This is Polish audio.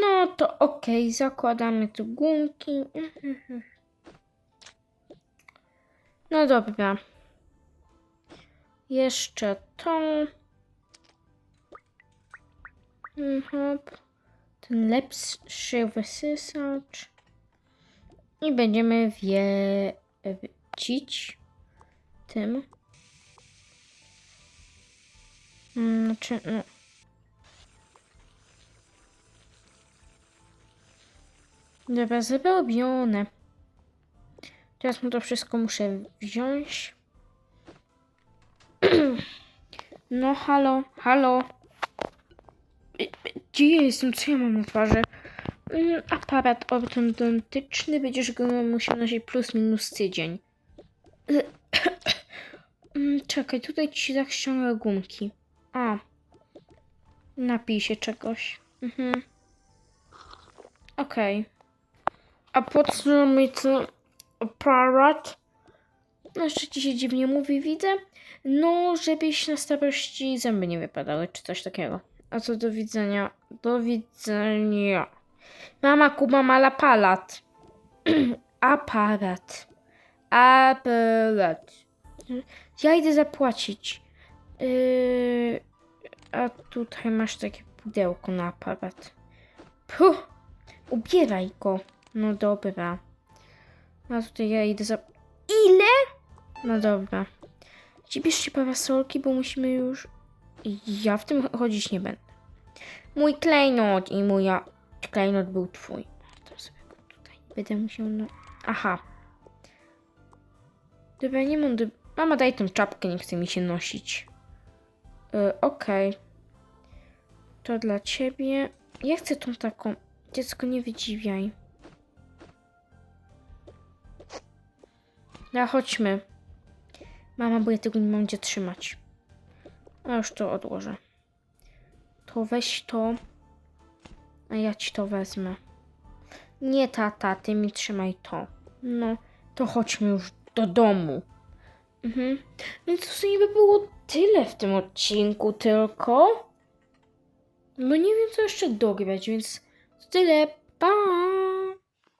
No to okej, zakładamy tu gumki. No dobra. Jeszcze. Mm, Hop. Ten lepszy wysysacz. I będziemy wiecić tym. Znaczy, no. Dobra, zrobione. Teraz mu to wszystko muszę wziąć. No, halo, halo. Gdzie ja jestem? Co ja mam na twarzy? Mm, Aparat ortodontyczny. Będziesz go musiał nosić plus minus tydzień. Mm, Czekaj, tutaj ci tak ściąga gumki. A. Napij się czegoś. Mhm. Okej. A po co mi to aparat? No, jeszcze ci się dziwnie mówi, widzę. No, żebyś na starości zęby nie wypadały, czy coś takiego. A co do widzenia? Do widzenia. Mama Kuba ma lapalat. Aparat. Aparat. Ja idę zapłacić. Yy, a tutaj masz takie pudełko na aparat. Puh, ubieraj go. No dobra. A tutaj ja idę za... Ile? No dobra. Ci bierzcie parasolki, bo musimy już... Ja w tym chodzić nie będę. Mój klejnot i mój klejnot był twój. To sobie tutaj będę musiał... No... Aha. Dobra, nie mam... Do... Mama, daj tą czapkę, nie chce mi się nosić. Yy, Okej. To dla ciebie. Ja chcę tą taką... Dziecko, nie wydziwiaj. No, chodźmy. Mama, bo ja tego nie mam gdzie trzymać. A już to odłożę. To weź to. A ja ci to wezmę. Nie, tata, ty mi trzymaj to. No, to chodźmy już do domu. Mhm. Więc to sobie by było tyle w tym odcinku tylko. No nie wiem, co jeszcze dograć, więc to tyle. Pa!